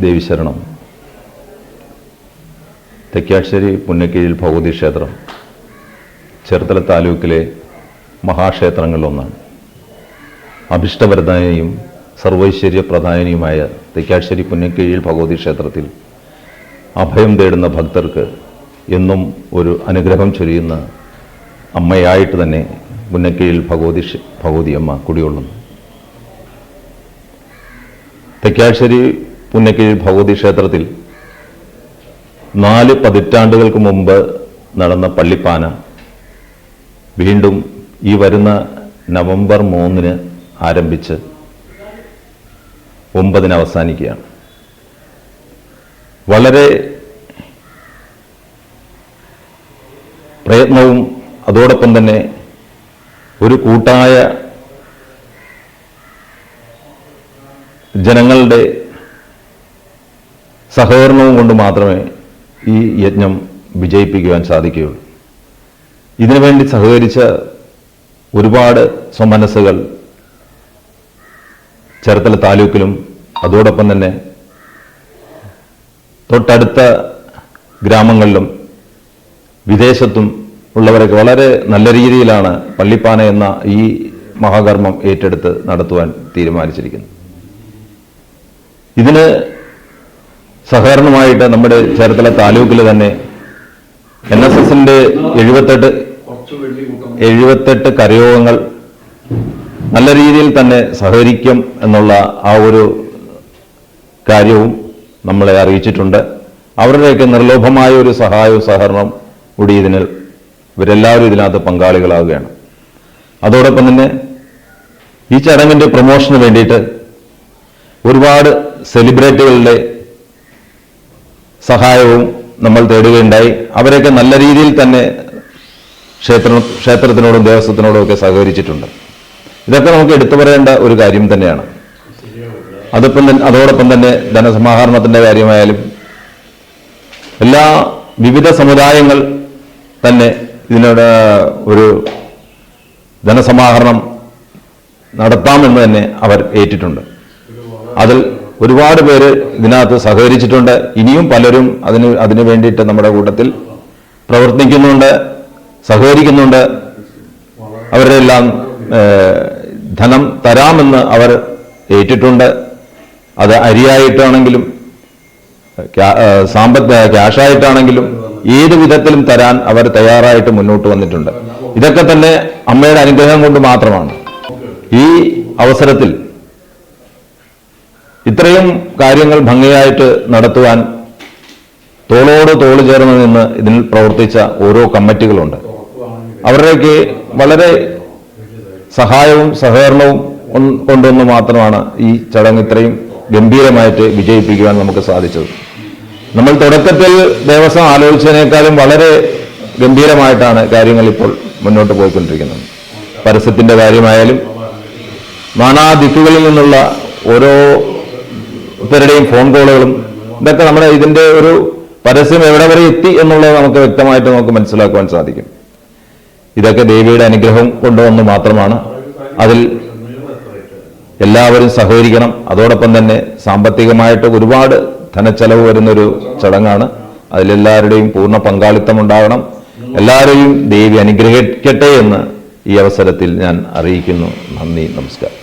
ദേവിശരണം. തെക്കാശ്ശേരി പുന്നക്കീഴിൽ ഭഗവതി ക്ഷേത്രം ചേർത്തല താലൂക്കിലെ മഹാക്ഷേത്രങ്ങളിലൊന്നാണ്. സർവൈശ്വര്യ പ്രധാനിയുമായ തെക്കാശ്ശേരി പുന്നക്കീഴിൽ ഭഗവതി ക്ഷേത്രത്തിൽ അഭയം തേടുന്ന ഭക്തർക്ക് എന്നും ഒരു അനുഗ്രഹം ചൊരിയുന്ന അമ്മയായിട്ട് തന്നെ പുന്നക്കീഴിൽ ഭഗവതി ഭഗവതിയമ്മ കുടികൊള്ളുന്നു. തെക്കാശ്ശേരി പുന്നക്കീഴിൽ ഭഗവതി ക്ഷേത്രത്തിൽ നാല് പതിറ്റാണ്ടുകൾക്ക് മുമ്പ് നടന്ന പള്ളിപ്പാന. വീണ്ടും ഈ വരുന്ന നവംബർ മൂന്നിന് ആരംഭിച്ച് ഒമ്പതിന് അവസാനിക്കുകയാണ്. വളരെ പ്രയത്നവും അതോടൊപ്പം തന്നെ ഒരു കൂട്ടായ ജനങ്ങളുടെ സഹകരണവും കൊണ്ട് മാത്രമേ ഈ യജ്ഞം വിജയിപ്പിക്കുവാൻ സാധിക്കുകയുള്ളൂ. ഇതിനുവേണ്ടി സഹകരിച്ച ഒരുപാട് സ്വമനസ്സുകൾ ചേർത്തല താലൂക്കിലും അതോടൊപ്പം തന്നെ തൊട്ടടുത്ത ഗ്രാമങ്ങളിലും വിദേശത്തും ഉള്ളവരൊക്കെ വളരെ നല്ല രീതിയിലാണ് പള്ളിപ്പാന എന്ന ഈ മഹാകർമ്മം ഏറ്റെടുത്ത് നടത്തുവാൻ തീരുമാനിച്ചിരിക്കുന്നത്. ഇതിന് സഹകരണമായിട്ട് നമ്മുടെ ചേർത്തല താലൂക്കിൽ തന്നെ എൻ എസ് എസിന്റെ എഴുപത്തെട്ട് എഴുപത്തെട്ട് കരയോഗങ്ങൾ നല്ല രീതിയിൽ തന്നെ സഹകരിക്കും എന്നുള്ള ആ ഒരു കാര്യവും നമ്മളെ അറിയിച്ചിട്ടുണ്ട്. അവരുടെയൊക്കെ നിർലോഭമായ ഒരു സഹായവും സഹകരണം കൂടി ഇതിന് ഇവരെല്ലാവരും ഇതിനകത്ത് പങ്കാളികളാവുകയാണ്. അതോടൊപ്പം തന്നെ ഈ ചടങ്ങിന്റെ പ്രൊമോഷന് വേണ്ടിയിട്ട് ഒരുപാട് സെലിബ്രിറ്റികളുടെ സഹായവും നമ്മൾ തേടുകയുണ്ടായി. അവരൊക്കെ നല്ല രീതിയിൽ തന്നെ ക്ഷേത്ര ക്ഷേത്രത്തിനോടും ദേവസ്വത്തിനോടും ഒക്കെ സഹകരിച്ചിട്ടുണ്ട്. ഇതൊക്കെ നമുക്ക് എടുത്തു പറയേണ്ട ഒരു കാര്യം തന്നെയാണ്. അതിപ്പം തന്നെ അതോടൊപ്പം തന്നെ ധനസമാഹരണത്തിന്റെ കാര്യമായാലും എല്ലാ വിവിധ സമുദായങ്ങൾ തന്നെ ഇതിനോട് ഒരു ധനസമാഹരണം നടത്താമെന്ന് തന്നെ അവർ ഏറ്റിട്ടുണ്ട്. അതിൽ ഒരുപാട് പേര് ഇതിനകത്ത് സഹകരിച്ചിട്ടുണ്ട്. ഇനിയും പലരും അതിന് അതിന് വേണ്ടിയിട്ട് നമ്മുടെ കൂട്ടത്തിൽ പ്രവർത്തിക്കുന്നുണ്ട് സഹകരിക്കുന്നുണ്ട്. അവരെല്ലാം ധനം തരാമെന്ന് അവർ ഏറ്റിട്ടുണ്ട്. അത് അരിയായിട്ടാണെങ്കിലും സാമ്പത്ത് ക്യാഷായിട്ടാണെങ്കിലും ഏത് വിധത്തിലും തരാൻ അവർ തയ്യാറായിട്ട് മുന്നോട്ട് വന്നിട്ടുണ്ട്. ഇതൊക്കെ തന്നെ അമ്മയുടെ അനുഗ്രഹം കൊണ്ട് മാത്രമാണ്. ഈ അവസരത്തിൽ ഇത്രയും കാര്യങ്ങൾ ഭംഗിയായിട്ട് നടത്തുവാൻ തോളോട് തോൾ ചേർന്ന് നിന്ന് ഇതിൽ പ്രവർത്തിച്ച ഓരോ കമ്മിറ്റികളുണ്ട്. അവരുടെയൊക്കെ വളരെ സഹായവും സഹകരണവും കൊണ്ടുവന്ന് മാത്രമാണ് ഈ ചടങ്ങ് ഇത്രയും ഗംഭീരമായിട്ട് വിജയിപ്പിക്കുവാൻ നമുക്ക് സാധിച്ചത്. നമ്മൾ തുടക്കത്തിൽ ദേവസ്വം ആലോചിച്ചതിനേക്കാളും വളരെ ഗംഭീരമായിട്ടാണ് കാര്യങ്ങൾ ഇപ്പോൾ മുന്നോട്ട് പോയിക്കൊണ്ടിരിക്കുന്നത്. പരസ്യത്തിന്റെ കാര്യമായാലും നാനാ ദിക്കുകളിൽ നിന്നുള്ള ഓരോ പേരുടെയും ഫോൺ കോളുകളും ഇതൊക്കെ നമ്മുടെ ഇതിന്റെ ഒരു പരസ്യം എവിടെ വരെ എത്തി എന്നുള്ളത് നമുക്ക് വ്യക്തമായിട്ട് നമുക്ക് മനസ്സിലാക്കുവാൻ സാധിക്കും. ഇതൊക്കെ ദേവിയുടെ അനുഗ്രഹം കൊണ്ടുവന്ന് മാത്രമാണ്. അതിൽ എല്ലാവരും സഹകരിക്കണം. അതോടൊപ്പം തന്നെ സാമ്പത്തികമായിട്ട് ഒരുപാട് ധനച്ചെലവ് വരുന്നൊരു ചടങ്ങാണ്. അതിലെല്ലാവരുടെയും പൂർണ പങ്കാളിത്തം ഉണ്ടാകണം. എല്ലാവരെയും ദേവി അനുഗ്രഹിക്കട്ടെ എന്ന് ഈ അവസരത്തിൽ ഞാൻ അറിയിക്കുന്നു. നന്ദി നമസ്കാരം.